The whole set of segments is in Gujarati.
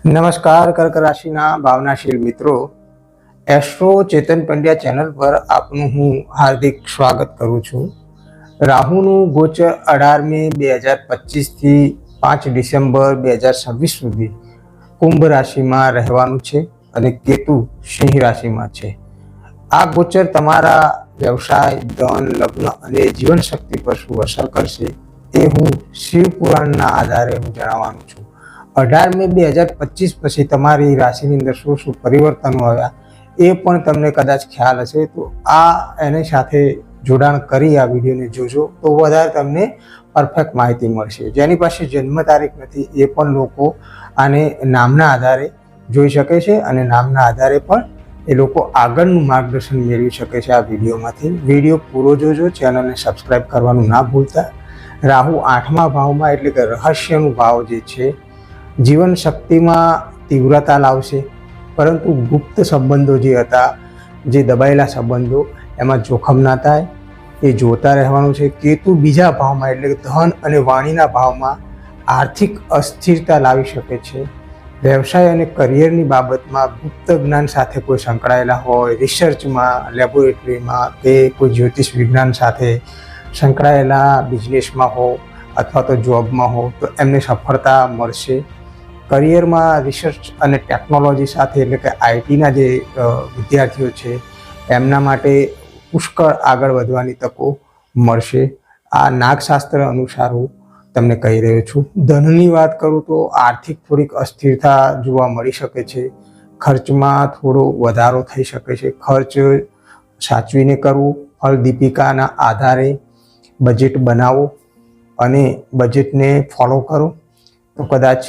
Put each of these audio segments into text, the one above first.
નમસ્કાર, કર્ક રાશિના ભાવનાશીલ મિત્રો. એસ્ટ્રો ચેતન પંડ્યા ચેનલ પર આપનું હું હાર્દિક સ્વાગત કરું છું. રાહુનું ગોચર અઢાર મે બે હજાર પચીસથી પાંચ ડિસેમ્બર બે હજાર છવ્વીસ સુધી કુંભ રાશિમાં રહેવાનું છે અને કેતુ સિંહ રાશિમાં છે. આ ગોચર તમારા વ્યવસાય, ધન, લગ્ન અને જીવનશક્તિ પર શું અસર કરશે એ હું શિવ પુરાણના આધારે હું જણાવવાનું છું. અઢાર મે બે હજાર પચીસ પછી તમારી રાશિની અંદર શું શું પરિવર્તનો આવ્યા એ પણ તમને કદાચ ખ્યાલ હશે. તો આ એની સાથે જોડાણ કરી આ વિડીયોને જોજો તો વધારે તમને પરફેક્ટ માહિતી મળશે. જેની પાસે જન્મ તારીખ નથી એ પણ લોકો આને નામના આધારે જોઈ શકે છે અને નામના આધારે પણ એ લોકો આગળનું માર્ગદર્શન મેળવી શકે છે આ વિડીયોમાંથી. વીડિયો પૂરો જોજો, ચેનલને સબસ્ક્રાઇબ કરવાનું ના ભૂલતા. રાહુ આઠમા ભાવમાં એટલે કે રહસ્યનું ભાવ જે છે જીવન શક્તિમાં તીવ્રતા લાવશે. પરંતુ ગુપ્ત સંબંધો જે હતા, જે દબાયેલા સંબંધો, એમાં જોખમ ના થાય. એ જોતા રહેવાનું છે. કેતુ બીજા ભાવમાં, એટલે કે ધન અને વાણીના ભાવમાં આર્થિક અસ્થિરતા લાવી શકે છે. વ્યવસાય અને કરિયરની બાબતમાં ગુપ્ત જ્ઞાન સાથે કોઈ સંકળાયેલા હોય, રિસર્ચમાં, લેબોરેટરીમાં કે કોઈ જ્યોતિષ વિજ્ઞાન સાથે સંકળાયેલા બિઝનેસમાં હો અથવા તો જોબમાં હો, તો એમને સફળતા મળશે. કરિયરમાં રિસર્ચ અને ટેકનોલોજી સાથે, એટલે કે આઈટીના જે વિદ્યાર્થીઓ છે, એમના માટે પુષ્કળ આગળ વધવાની તકો મળશે. આ નાગશાસ્ત્ર અનુસાર હું તમને કહી રહ્યો છું. ધનની વાત કરું તો આર્થિક થોડીક અસ્થિરતા જોવા મળી શકે છે. ખર્ચમાં થોડો વધારો થઈ શકે છે. ખર્ચ સાચવીને કરવું ફળદીપિકાના આધારે બજેટ બનાવો અને બજેટને ફોલો કરો. તો કદાચ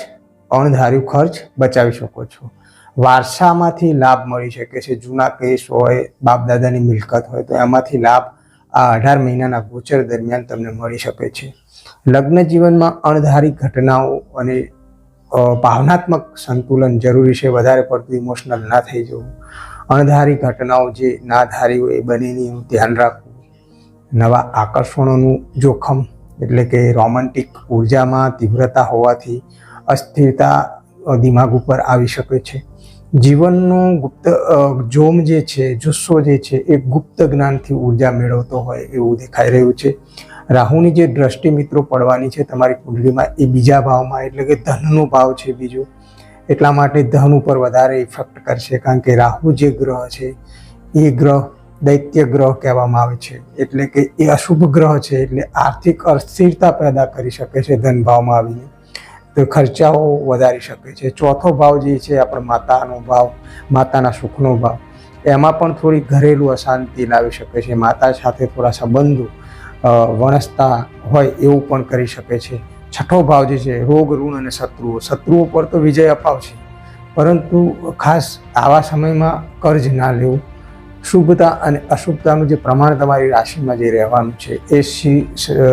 અણધાર્યું ખર્ચ બચાવી શકો છો. વારસામાંથી લાભ મળી શકે છે. જૂના કેસ હોય બાપ દાદાની મિલકત હોય, તો એમાંથી લાભ આ અઢાર મહિનાના ગોચર દરમિયાન તમને મળી શકે છે. લગ્ન જીવનમાં અણધારી ઘટનાઓ અને ભાવનાત્મક સંતુલન જરૂરી છે. વધારે પડતું ઇમોશનલ ના થઈ જવું. અણધારી ઘટનાઓ જે ના ધારી હોય એ બનેની હું ધ્યાન રાખવું. નવા આકર્ષણોનું જોખમ એટલે કે રોમેન્ટિક ઉર્જામાં તીવ્રતા હોવાથી અસ્થિરતા દિમાગ ઉપર આવી શકે છે. જીવનનું ગુપ્ત જોમ જે છે, જુસ્સો જે છે, એ ગુપ્ત જ્ઞાનથી ઊર્જા મેળવતો હોય એવું દેખાઈ રહ્યું છે. રાહુની જે દ્રષ્ટિ મિત્રો પડવાની છે, તમારી કુંડળીમાં એ બીજા ભાવમાં, એટલે કે ધનનો ભાવ છે બીજો, એટલા માટે ધન ઉપર વધારે ઇફેક્ટ કરશે, કારણ કે રાહુ જે ગ્રહ છે, એ ગ્રહ દૈત્ય ગ્રહ કહેવામાં આવે છે. એટલે કે એ અશુભ ગ્રહ છે, એટલે આર્થિક અસ્થિરતા પેદા કરી શકે છે ધન ભાવમાં આવીને. ખર્ચાઓ વધારી શકે છે. ચોથો ભાવ જે છે આપણે માતાનો ભાવ, માતાના સુખનો ભાવ, એમાં પણ થોડી ઘરેલું અશાંતિ લાવી શકે છે. માતા સાથે થોડા સંબંધો વણસતા હોય એવું પણ કરી શકે છે. છઠ્ઠો ભાવ જે છે, રોગ, ઋણ અને શત્રુઓ. શત્રુઓ પર તો વિજય અપાવશે પરંતુ ખાસ આવા સમયમાં કર્જ ના લેવું. શુભતા અને અશુભતાનું જે પ્રમાણ તમારી રાશિમાં જે રહેવાનું છે, એ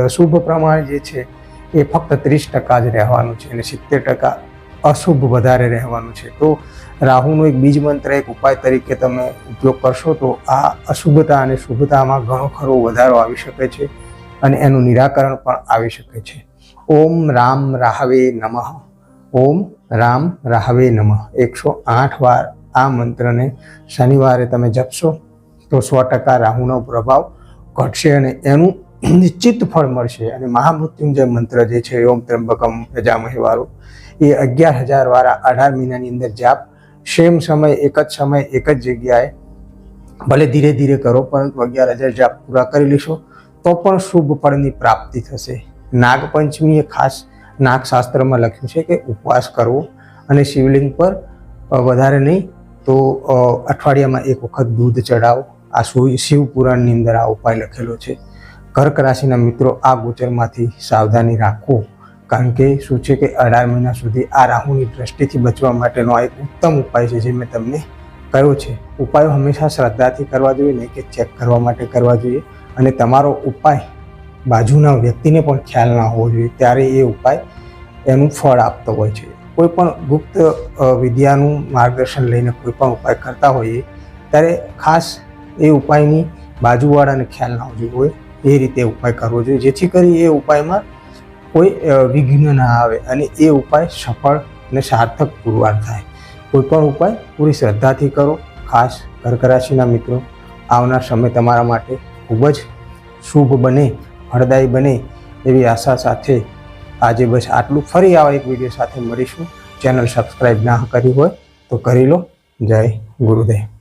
શુભ પ્રમાણ જે છે એ ફક્ત ત્રીસ ટકા જ રહેવાનું છે અને સિત્તેર ટકા અશુભ વધારે રહેવાનું છે. તો રાહુનો એક બીજ મંત્ર, એક ઉપાય તરીકે તમે ઉપયોગ કરશો તો આ અશુભતા અને શુભતામાં ઘણો ખરો વધારો આવી શકે છે અને એનું નિરાકરણ પણ આવી શકે છે. ઓમ રામ રાહવે નમઃ. ઓમ રામ રાહવે નમઃ. એકસો આઠ વાર આ મંત્રને શનિવારે તમે જપશો તો સો ટકા રાહુનો પ્રભાવ ઘટશે અને એનું નિશ્ચિત ફળ મળશે. અને મહામૃત્યુંજય મંત્ર જે છે, ઓમ ત્રંબકમ પ્રજામહી વાળો એ અગિયાર હજાર વાળા અઢાર મહિનાની અંદર જાપ, સેમ સમય, એક જ સમય, એક જ જગ્યાએ ભલે ધીરે ધીરે કરો, પરંતુ અગિયાર હજાર જાપ પૂરા કરી લેશો, તો પણ શુભ ફળની પ્રાપ્તિ થશે. નાગપંચમીએ ખાસ નાગશાસ્ત્રમાં લખ્યું છે કે ઉપવાસ કરવો અને શિવલિંગ પર વધારે નહીં, તો અઠવાડિયામાં એક વખત દૂધ ચડાવો આ શિવ પુરાણની અંદર આ ઉપાય લખેલો છે. કર્ક રાશિના મિત્રો આ ગોચરમાંથી સાવધાની રાખવો કારણ કે શું છે કે અઢાર મહિના સુધી આ રાહુની દ્રષ્ટિથી બચવા માટેનો આ એક ઉત્તમ ઉપાય છે જે મેં તમને કહ્યો છે. ઉપાયો હંમેશા શ્રદ્ધાથી કરવા જોઈએ નહીં કે ચેક કરવા માટે કરવા જોઈએ. અને તમારો ઉપાય બાજુના વ્યક્તિને પણ ખ્યાલ ના હોવો જોઈએ. ત્યારે એ ઉપાય એનું ફળ આપતો હોય છે. કોઈ પણ ગુપ્ત વિદ્યાનું માર્ગદર્શન લઈને કોઈ પણ ઉપાય કરતા હોઈએ, ત્યારે ખાસ એ ઉપાયની બાજુવાળાને ખ્યાલ ના હોવો જોઈએ. એ રીતે ઉપાય કરવો જોઈએ. જેથી કરી એ ઉપાયમાં કોઈ વિઘ્ન ના આવે અને એ ઉપાય સફળ અને સાર્થક પુરવાર થાય. કોઈ પણ ઉપાય પૂરી શ્રદ્ધાથી કરો. ખાસ કર્ક રાશિના મિત્રો, આવનાર સમય તમારા માટે ખૂબ જ શુભ બને, ફળદાયી બને એવી આશા સાથે આજે બસ આટલું. ફરી આવા એક વીડિયો સાથે મળીશું. ચેનલ સબસ્ક્રાઈબ ના કરી હોય તો કરી લો. જય ગુરુદેવ.